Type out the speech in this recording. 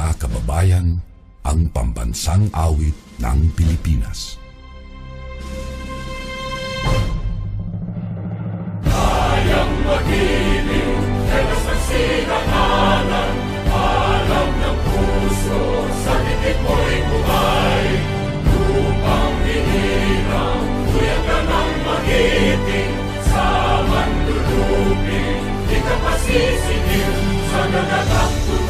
mga kababayan ang pambansang awit ng Pilipinas. Kayang magiliw, helos ng sinakanan, alam ng puso, sa titik mo'y buhay. Lupang hininaw, kuya ka ng magiting, sa mandulupin, di ka pasisingil, sa nagatakot